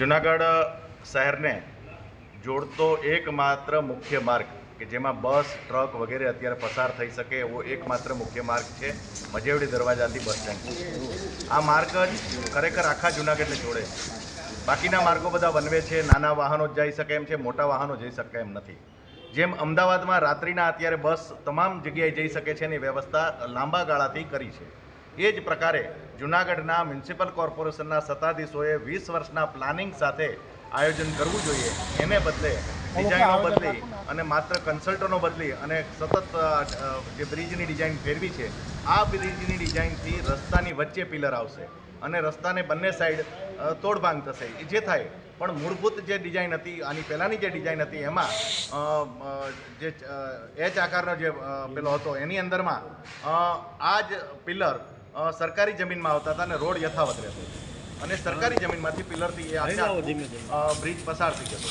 જુનાગઢ શહેરને જોડતો એકમાત્ર મુખ્ય માર્ગ કે જેમાં બસ, ટ્રક વગેરે અત્યારે પસાર થઈ શકે એવો એકમાત્ર મુખ્ય માર્ગ છે મજેવડી દરવાજાથી બસ સ્ટેન્ડ. આ માર્ગ જ ખરેખર આખા જુનાગઢને જોડે. બાકીના માર્ગો બધા વનવે છે, નાના વાહનો જ જઈ શકે એમ છે, મોટા વાહનો જઈ શકે એમ નથી. જેમ અમદાવાદમાં રાત્રિના અત્યારે બસ તમામ જગ્યાએ જઈ શકે છે એની વ્યવસ્થા લાંબા ગાળાથી કરી છે. એ જ પ્રકારે જુનાગઢના મ્યુનિસિપલ કોર્પોરેશનના સત્તાધીશોએ વીસ વર્ષના પ્લાનિંગ સાથે આયોજન કરવું જોઈએ. એને બદલે ડિઝાઇનો બદલી અને માત્ર કન્સલ્ટનો બદલી અને સતત જે બ્રિજની ડિઝાઇન ફેરવી છે આ બ્રિજની ડિઝાઇનથી રસ્તાની વચ્ચે પિલર આવશે અને રસ્તાને બંને સાઈડ તોડભાંગ થશે. એ જે થાય પણ મૂળભૂત જે ડિઝાઇન હતી આની પહેલાંની જે ડિઝાઇન હતી એમાં જે એચ આકારનો જે પેલો હતો એની અંદરમાં આ જ પિલર સરકારી જમીનમાં આવતા હતા અને રોડ યથાવત રહેતો અને સરકારી જમીનમાંથી પિલરથી એ બ્રિજ પસાર થઈ જતો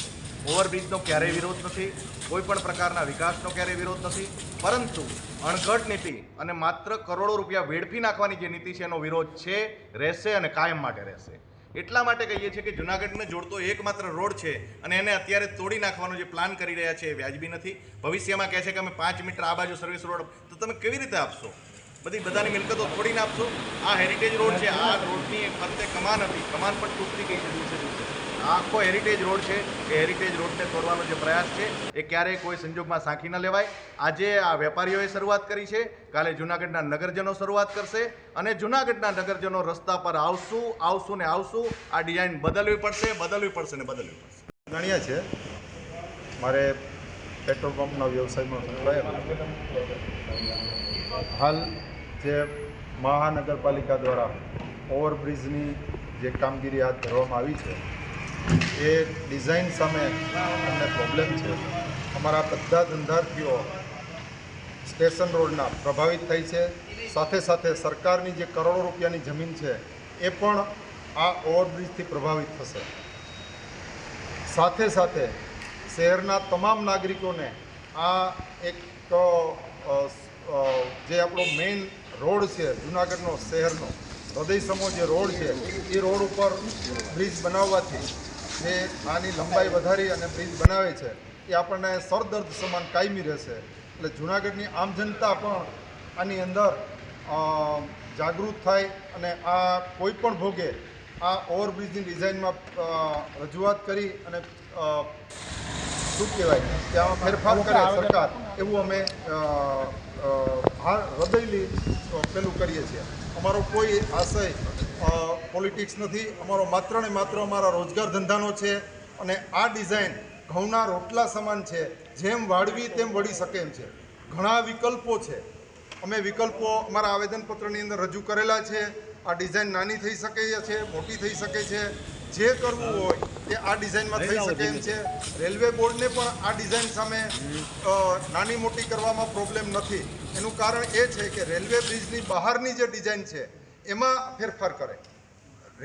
ઓવરબ્રિજનો ક્યારેય વિરોધ નથી કોઈ પણ પ્રકારના વિકાસનો ક્યારેય વિરોધ નથી પરંતુ અણઘટ નીતિ અને માત્ર કરોડો રૂપિયા વેડફી નાખવાની જે નીતિ છે એનો વિરોધ છે રહેશે અને કાયમ માટે રહેશે. એટલા માટે કહીએ છીએ કે જુનાગઢને જોડતો એકમાત્ર રોડ છે અને એને અત્યારે તોડી નાખવાનો જે પ્લાન કરી રહ્યા છે એ વ્યાજબી નથી. ભવિષ્યમાં કહે છે કે અમે પાંચ મીટર આ બાજુ સર્વિસ રોડ તો તમે કેવી રીતે આપશો? બધી બધાની મિલકતો થોડીને આપશો આ હેરિટેજ રોડ છે. આ રોડની એક ફરતે કમાન હતી. કમાન પણ તૂટતી ગઈ છે, દિવસે દિવસે. આખો હેરિટેજ રોડ છે એ હેરિટેજ રોડને તોડવાનો જે પ્રયાસ છે, એ ક્યારેય કોઈ સંજોગમાં સાંખી ન લેવાય. આજે આ વેપારીઓએ શરૂઆત કરી છે. કાલે જુનાગઢના નગરજનો શરૂઆત કરશે અને જુનાગઢના નગરજનો રસ્તા પર આવશું આવશું ને આવશું. આ ડિઝાઇન બદલવી પડશે બદલવી પડશે ને બદલવી પડશે. ગણ્યા છે મારે પેટ્રોલ પંપના વ્યવસાયમાં સંકળાયેલો. હાલ જે મહાનગરપાલિકા દ્વારા ઓવરબ્રિજની જે કામગીરી હાથ ધરવામાં આવી છે, એ ડિઝાઇન સામે અમને પ્રોબ્લેમ છે. અમારા બધા ધંધાર્થીઓ સ્ટેશન રોડના પ્રભાવિત થઈ છે. સાથે સાથે સરકારની જે કરોડો રૂપિયાની જમીન છે, એ પણ આ ઓવરબ્રિજથી પ્રભાવિત થશે. સાથે સાથે શહેરના તમામ નાગરિકોને આ એક જે આપણો મેઇન રોડ છે, જુનાગઢનો શહેરનો, હૃદયસમો જે રોડ છે, એ રોડ ઉપર બ્રિજ બનાવવાથી જે આની લંબાઈ વધારી અને બ્રિજ બનાવે છે, એ આપણને સરદર્દ સમાન કાયમી રહેશે. એટલે જુનાગઢની આમ જનતા પણ આની અંદર જાગૃત થાય અને આ કોઈ પણ ભોગે આ ઓવરબ્રિજની ડિઝાઇનમાં રજૂઆત કરી અને શું કહેવાય? કે આમાં ફેરફાર કરે સરકાર. એવું અમે હૃદયલી પેલું કરીએ છીએ. અમારો કોઈ આશય પોલિટિક્સ નથી. અમારો માત્ર ને માત્ર અમારા રોજગાર ધંધાનો છે અને આ ડિઝાઇન ઘઉંના રોટલા સમાન છે. જેમ વાળવી તેમ વળી શકે એમ છે. ઘણા વિકલ્પો છે. અમે વિકલ્પો અમારા આવેદનપત્રની અંદર રજૂ કરેલા છે. આ ડિઝાઇન નાની થઈ શકે છે, મોટી થઈ શકે છે. જે કરવું હોય તે આ ડિઝાઇનમાં થઈ શકે એમ છે. રેલવે બોર્ડને પણ આ ડિઝાઇન સામે નાની મોટી કરવામાં પ્રોબ્લેમ નથી. એનું કારણ એ છે કે રેલવે બ્રિજની બહારની જે ડિઝાઇન છે, એમાં ફેરફાર કરે.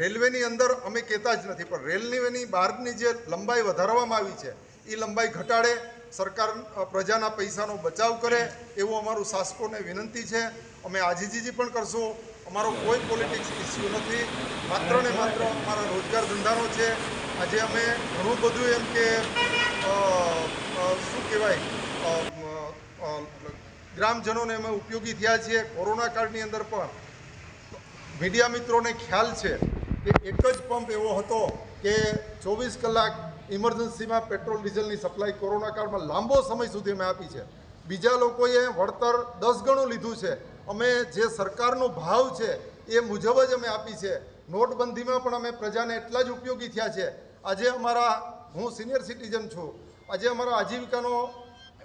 રેલવેની અંદર અમે કહેતા જ નથી, પણ રેલવેની બહારની જે લંબાઈ વધારવામાં આવી છે, એ લંબાઈ ઘટાડે સરકાર પ્રજાના પૈસાનો બચાવ કરે એવું અમારું શાસકોને વિનંતી છે. અમે આજીજીજી પણ કરશું. અમારો કોઈ પોલિટિક્સ ઇસ્યુ નથી. માત્ર ને માત્ર અમારા રોજગાર ધંધાનો છે. આજે અમે ઘણું બધું એમ કે શું કહેવાય ગ્રામજનોને અમે ઉપયોગી થયા છીએ કોરોના કાળની અંદર પણ. મીડિયા મિત્રોને ખ્યાલ છે કે એક જ પંપ એવો હતો કે ચોવીસ કલાક ઇમરજન્સીમાં પેટ્રોલ, ડીઝલની સપ્લાય કોરોના કાળમાં લાંબો સમય સુધી અમે આપી છે. બીજા લોકોએ વળતર દસ ગણું લીધું છે. અમે જે સરકારનો ભાવ છે એ મુજબ જ અમે આપી છે. નોટબંધીમાં પણ અમે પ્રજાને એટલા જ ઉપયોગી થયા છે. આજે અમારા, હું સિનિયર સિટીઝન છું. આજે અમારા આજીવિકાનો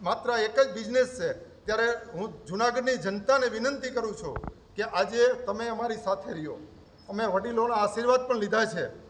માત્ર એક જ બિઝનેસ છે. ત્યારે હું જુનાગઢની જનતાને વિનંતી કરું છું કે આજે તમે અમારી સાથે રહ્યો. અમે વડીલોના આશીર્વાદ પણ લીધા છે.